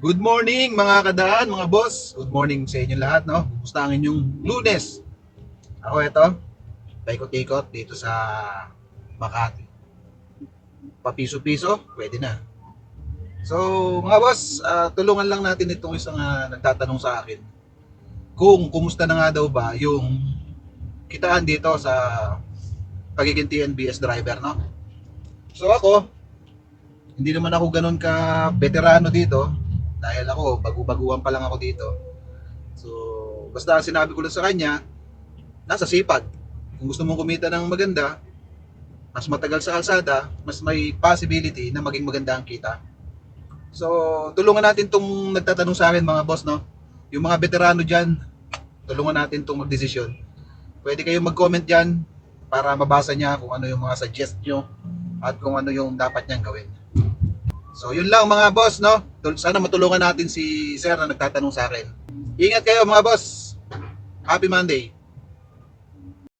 Good morning mga kadaan, mga boss. Good morning sa inyo lahat, no? Kumusta ang inyong lunes? Ako ito, paikot-ikot dito sa Makati. Papiso-piso, pwede na. So, mga boss, ah, tulungan lang natin itong isang ah, nagtatanong sa akin kung kumusta na nga daw ba yung kitaan dito sa pagiging TNBS driver, no? So ako, hindi naman ako ganun ka veterano dito dahil ako, bagu-baguhan pa lang ako dito. So, basta ang sinabi ko lang sa kanya, nasa sipag. Kung gusto mong kumita ng maganda, mas matagal sa kalsada, mas may possibility na maging maganda ang kita. So, tulungan natin tong nagtatanong sa akin mga boss, no? Yung mga veterano dyan, tulungan natin tong magdesisyon. Pwede kayong mag-comment dyan para mabasa niya kung ano yung mga suggest nyo at kung ano yung dapat niyang gawin. So, yun lang mga boss, no? Sana matulungan natin si Sir na nagtatanong sa akin. Ingat kayo mga boss. Happy Monday.